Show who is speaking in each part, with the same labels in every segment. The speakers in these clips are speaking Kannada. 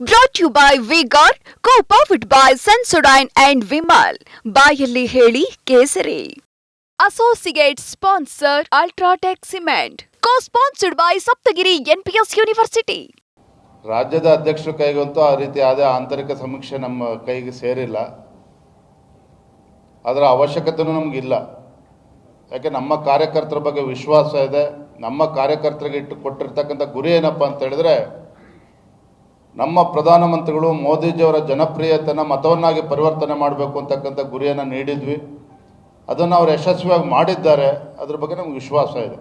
Speaker 1: Brought you by V Guard co powered by Sensodyne and Vimal ಬಾಯಲ್ಲಿ ಹೇಳಿ ಕೇಸರಿ. Associate sponsor UltraTech cement co sponsored by Saptagiri NPS university
Speaker 2: ರಾಜ್ಯದ ಅಧ್ಯಕ್ಷರ ಕೈಗಂತೂ ಆ ರೀತಿ ಆದ ಆಂತರಿಕ ಸಮೀಕ್ಷೆ ನಮ್ಮ ಕೈಗೆ ಸೇರಿಲ್ಲ. ಅದರ ಅವಶ್ಯಕತೆಯೂ ನಮಗಿಲ್ಲ. ಯಾಕೆ ನಮ್ಮ ಕಾರ್ಯಕರ್ತರ ಬಗ್ಗೆ ವಿಶ್ವಾಸ ಇದೆ. ನಮ್ಮ ಕಾರ್ಯಕರ್ತರಿಗೆ ಇಟ್ಟು ಕೊಟ್ಟಿರ್ತಕ್ಕಂಥ ಗುರಿ ಏನಪ್ಪ ಅಂತ ಹೇಳಿದ್ರೆ ನಮ್ಮ ಪ್ರಧಾನಮಂತ್ರಿಗಳು ಮೋದಿಜಿಯವರ ಜನಪ್ರಿಯತನ ಮತವನ್ನಾಗಿ ಪರಿವರ್ತನೆ ಮಾಡಬೇಕು ಅಂತಕ್ಕಂಥ ಗುರಿಯನ್ನು ನೀಡಿದ್ವಿ. ಅದನ್ನು ಅವರು ಯಶಸ್ವಿಯಾಗಿ ಮಾಡಿದ್ದಾರೆ. ಅದ್ರ ಬಗ್ಗೆ ನಮ್ಗೆ ವಿಶ್ವಾಸ ಇದೆ.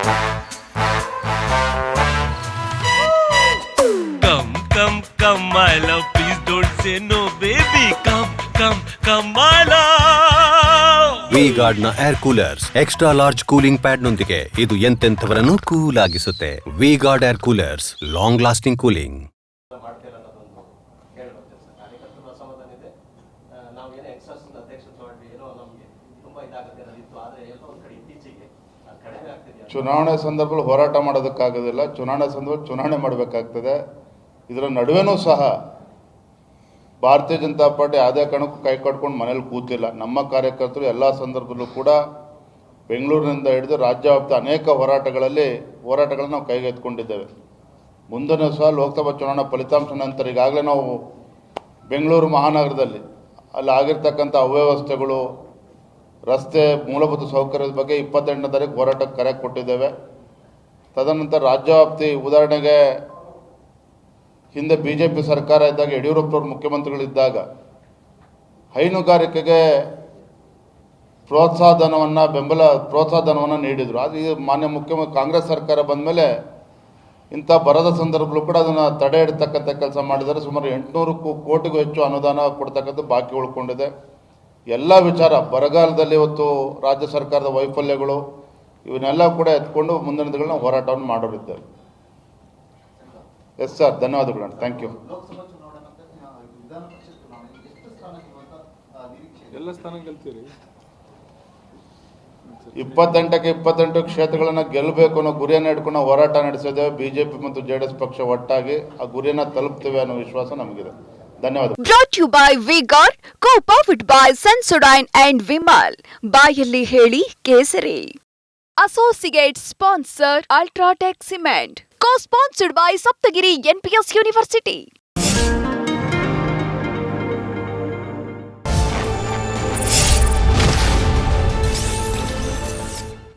Speaker 3: Sir
Speaker 4: Come, come, my love. Please don't say no, baby. Come, come, come, my love.
Speaker 5: V ಗಾರ್ಡ್ನ air coolers extra large cooling pad ನೊಂದಿಗೆ ಇದು ಎಂತೆಂಥವರನ್ನು cool ಆಗಿಸುತ್ತೆ V guard air coolers long lasting cooling
Speaker 2: ಚುನಾವಣೆ ಸಂದರ್ಭದಲ್ಲಿ ಹೋರಾಟ ಮಾಡೋದಕ್ಕಾಗೋದಿಲ್ಲ ಚುನಾವಣೆ ಸಂದರ್ಭ ಚುನಾವಣೆ ಮಾಡಬೇಕಾಗ್ತದೆ ಇದರ ನಡುವೆನೂ ಸಹ ಭಾರತೀಯ ಜನತಾ ಪಾರ್ಟಿ ಯಾವುದೇ ಕಾರಣಕ್ಕೂ ಕೈ ಕಟ್ಕೊಂಡು ಮನೇಲಿ ಕೂತಿಲ್ಲ. ನಮ್ಮ ಕಾರ್ಯಕರ್ತರು ಎಲ್ಲ ಸಂದರ್ಭದಲ್ಲೂ ಕೂಡ ಬೆಂಗಳೂರಿನಿಂದ ಹಿಡಿದು ರಾಜ್ಯವ್ಯಾಪ್ತ ಅನೇಕ ಹೋರಾಟಗಳಲ್ಲಿ, ಹೋರಾಟಗಳನ್ನು ನಾವು ಕೈಗೆತ್ತಿಕೊಂಡಿದ್ದೇವೆ ಮುಂದಿನ ಸಹ ಲೋಕಸಭಾ ಚುನಾವಣಾ ಫಲಿತಾಂಶ ನಂತರ ಈಗಾಗಲೇ ನಾವು ಬೆಂಗಳೂರು ಮಹಾನಗರದಲ್ಲಿ ಅಲ್ಲಿ ಆಗಿರ್ತಕ್ಕಂಥ ಅವ್ಯವಸ್ಥೆಗಳು, ರಸ್ತೆ ಮೂಲಭೂತ ಸೌಕರ್ಯದ ಬಗ್ಗೆ ಇಪ್ಪತ್ತೆಂಟನೇ ತಾರೀಕು ಹೋರಾಟಕ್ಕೆ ಕರೆ ಕೊಟ್ಟಿದ್ದೇವೆ. ತದನಂತರ ರಾಜ್ಯವ್ಯಾಪ್ತಿ ಉದಾಹರಣೆಗೆ ಹಿಂದೆ ಬಿ ಜೆ ಪಿ ಸರ್ಕಾರ ಇದ್ದಾಗ ಯಡಿಯೂರಪ್ಪನವರು ಮುಖ್ಯಮಂತ್ರಿಗಳಿದ್ದಾಗ ಹೈನುಗಾರಿಕೆಗೆ ಪ್ರೋತ್ಸಾಹ ಧನವನ್ನು ಬೆಂಬಲ ಪ್ರೋತ್ಸಾಹ ಧನವನ್ನು ನೀಡಿದರು. ಅದು ಈ ಮಾನ್ಯ ಮುಖ್ಯಮಂತ್ರಿ ಕಾಂಗ್ರೆಸ್ ಸರ್ಕಾರ ಬಂದ ಮೇಲೆ ಇಂಥ ಬರದ ಸಂದರ್ಭದಲ್ಲೂ ಕೂಡ ಅದನ್ನು ತಡೆ ಇಡ್ತಕ್ಕಂಥ ಕೆಲಸ ಮಾಡಿದರೆ ಸುಮಾರು ಎಂಟುನೂರು ಕೋಟಿಗೂ ಹೆಚ್ಚು ಅನುದಾನ ಕೊಡ್ತಕ್ಕಂಥ ಬಾಕಿ ಉಳ್ಕೊಂಡಿದೆ. ಎಲ್ಲ ವಿಚಾರ, ಬರಗಾಲದಲ್ಲಿ ಇವತ್ತು ರಾಜ್ಯ ಸರ್ಕಾರದ ವೈಫಲ್ಯಗಳು, ಇವನ್ನೆಲ್ಲ ಕೂಡ ಎತ್ಕೊಂಡು ಮುಂದಿನ ದಿನಗಳನ್ನ ಹೋರಾಟವನ್ನು ಮಾಡೋರಿದ್ದೇವೆ ಎಸ್ ಸರ್ ಧನ್ಯವಾದಗಳು. ಥ್ಯಾಂಕ್ ಯು
Speaker 6: ಎಲ್ಲ ಸ್ಥಾನ ಗೆಲ್ತೀರಿ.
Speaker 2: ಇಪ್ಪತ್ತೆಂಟಕ್ಕೆ ಇಪ್ಪತ್ತೆಂಟು ಕ್ಷೇತ್ರಗಳನ್ನು ಗೆಲ್ಲಬೇಕು ಅನ್ನೋ ಗುರಿಯನ್ನು ಇಟ್ಕೊಂಡು ಹೋರಾಟ ನಡೆಸಿದ್ದೇವೆ. ಬಿಜೆಪಿ ಜೆ ಪಿ ಮತ್ತು ಜೆ ಪಕ್ಷ ಒಟ್ಟಾಗಿ ಆ ಗುರಿಯನ್ನ ತಲುಪ್ತೇವೆ ಅನ್ನೋ ವಿಶ್ವಾಸ ನಮಗಿದೆ. ಧನ್ಯವಾದ
Speaker 1: brought you by V Guard co powered by Sensodyne and Vimal ಬಾಯಲ್ಲಿ ಹೇಳಿ ಕೇಸರಿ. Associate sponsor UltraTech cement co sponsored by Saptagiri NPS university